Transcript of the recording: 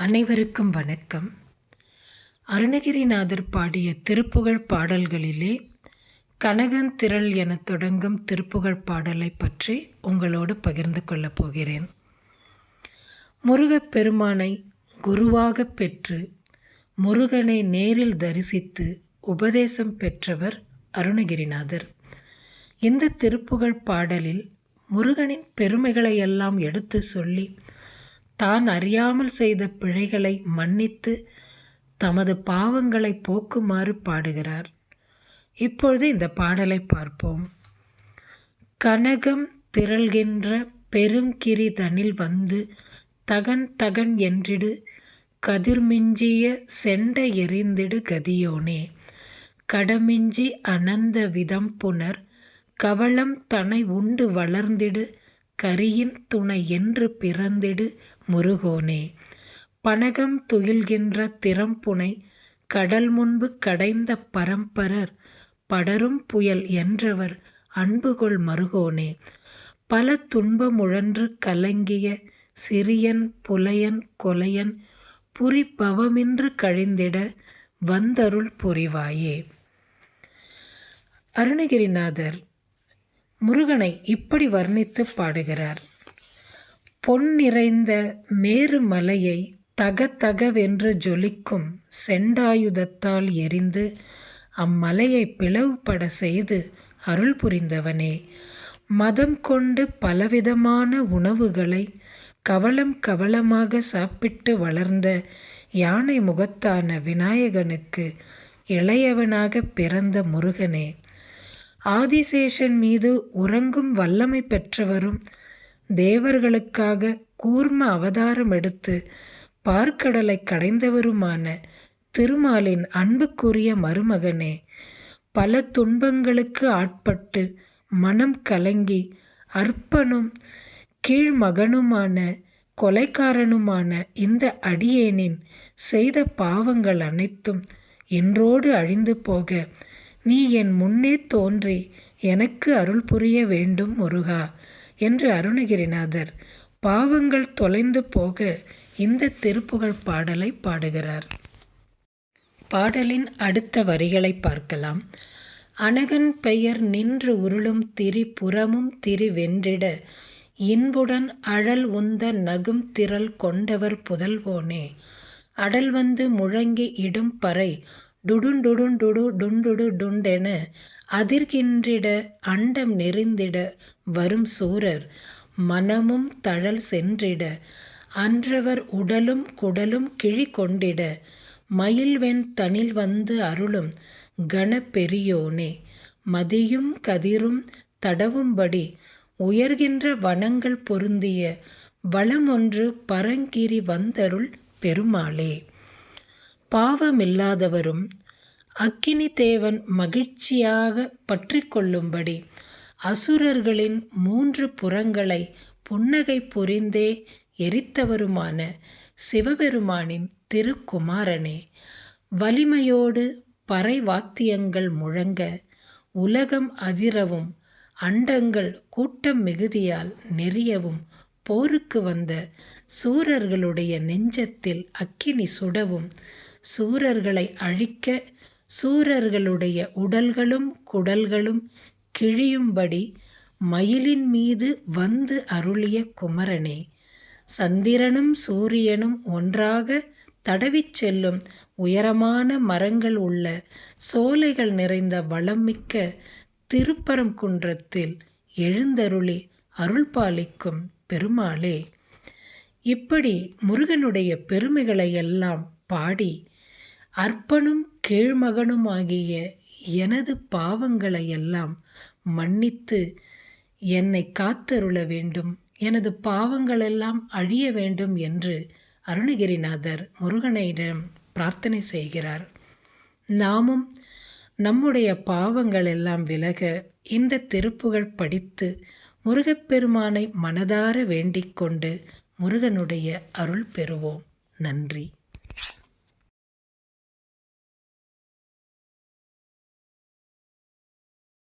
அனைவருக்கும் வணக்கம். அருணகிரிநாதர் பாடிய திருப்புகழ் பாடல்களிலே கனகன் திரள் என தொடங்கும் திருப்புகழ் பாடலை பற்றி உங்களோடு பகிர்ந்து கொள்ளப் போகிறேன். முருகப்பெருமானை குருவாக பெற்று முருகனை நேரில் தரிசித்து உபதேசம் பெற்றவர் அருணகிரிநாதர். இந்த திருப்புகழ் பாடலில் முருகனின் பெருமைகளையெல்லாம் எடுத்து சொல்லி தான் அறியாமல் செய்த பிழைகளை மன்னித்து தமது பாவங்களை போக்குமாறு பாடுகிறார். இப்பொழுது இந்த பாடலை பார்ப்போம். கனகம் திரள்கின்ற பெருங்கிரி தனில் வந்து தகன் தகன் என்றிடு கதிர்மிஞ்சிய செண்ட எறிந்திடு கதியோனே. கடமிஞ்சி அனந்த விதம் புனர் கவளம் தனை உண்டு வளர்ந்திடு கரியின் துணை என்று பிறந்திடு முருகோனே. பனகம் துயில்கின்ற திறம்புனை கடல் முன்பு கடைந்த பரம்பரர் படரும் புயல் என்றவர் அன்புகொள் மருகோனே. பல துன்பமுழன்று கலங்கிய சிறியன் புலையன் கொலையன் புரி பவமின்று கழிந்திட வந்தருள் புரிவாயே. அருணகிரிநாதர் முருகனை இப்படி வர்ணித்து பாடுகிறார். பொன் நிறைந்த மேருமலையை மலையை தகவென்று ஜொலிக்கும் செண்டாயுதத்தால் எரிந்து அம்மலையை பிளவுபட செய்து அருள் புரிந்தவனே. மதம் கொண்டு பலவிதமான உணவுகளை கவலம் கவலமாக சாப்பிட்டு வளர்ந்த யானை முகத்தான விநாயகனுக்கு இளையவனாக பிறந்த முருகனே. ஆதிசேஷன் மீது உறங்கும் வல்லமை பெற்றவரும் தேவர்களுக்காக கூர்ம அவதாரம் எடுத்து பார்க்கடலை கடைந்தவருமான திருமாலின் அன்புக்குரிய மருமகனே பல துன்பங்களுக்கு ஆட்பட்டு மனம் கலங்கி அற்பனும் கீழ்மகனுமான கொலைக்காரனுமான இந்த அடியேனின் செய்த பாவங்கள் அனைத்தும் என்றோடு அழிந்து போக நீ என் முன்னே தோன்றி எனக்கு அருள் புரிய வேண்டும் முருகா என்று அருணகிரிநாதர் பாவங்கள் தொலைந்து போக இந்த திருப்புகழ் பாடலை பாடுகிறார். பாடலின் அடுத்த வரிகளை பார்க்கலாம். அனகன் பெயர் நின்று உருளும் திரி புறமும் திரி வென்றிட இன்புடன் அழல் உந்த நகும் திரள் கொண்டவர் புதல்வோனே. அடல் வந்து முழங்கி இடும் பறை டுடுண்டுடுண்டுடு டுண்டுடு டுண்டென அதிர்கின்றிட அண்டம் நெறிந்திட வரும் சூரர் மனமும் தழல் சென்றிட அன்றவர் உடலும் குடலும் கிழி கொண்டிட மயில்வெண் தனில் வந்து அருளும் கணப்பெரியோனே. மதியும் கதிரும் தடவும்படி உயர்கின்ற வனங்கள் பொருந்திய வளமொன்று பரங்கிரி வந்தருள் பெருமாளே. பாவமில்லாதவரும் அக்கினி தேவன் மகிழ்ச்சியாக பற்றி கொள்ளும்படி அசுரர்களின் மூன்று புறங்களை புன்னகை புரிந்தே எரித்தவருமான சிவபெருமானின் திருக்குமாரனே. வலிமையோடு பறை வாத்தியங்கள் முழங்க உலகம் அதிரவும் அண்டங்கள் கூட்டம் மிகுதியால் நெறியவும் போருக்கு வந்த சூரர்களுடைய நெஞ்சத்தில் அக்கினி சுடவும் சூரர்களை அழிக்க சூரர்களுடைய உடல்களும் குடல்களும் கிழியும்படி மயிலின் மீது வந்து அருளிய குமரனே சந்திரனும் சூரியனும் ஒன்றாக தடவிச் செல்லும் உயரமான மரங்கள் உள்ள சோலைகள் நிறைந்த வளமிக்க திருப்பரங்குன்றத்தில் எழுந்தருளி அருள் பாலிக்கும் பெருமாளே. இப்படி முருகனுடைய பெருமைகளை எல்லாம் பாடி அற்பனும் கீழ்மகனுமாகிய எனது பாவங்களை எல்லாம் மன்னித்து என்னை காத்தருள வேண்டும். எனது பாவங்களெல்லாம் அழிய வேண்டும் என்று அருணகிரிநாதர் முருகனிடம் பிரார்த்தனை செய்கிறார். நாமும் நம்முடைய பாவங்கள் எல்லாம் விலக இந்த திருப்புகழ் படித்து முருகப்பெருமானை மனதார வேண்டிக் கொண்டு முருகனுடைய அருள் பெறுவோம். நன்றி.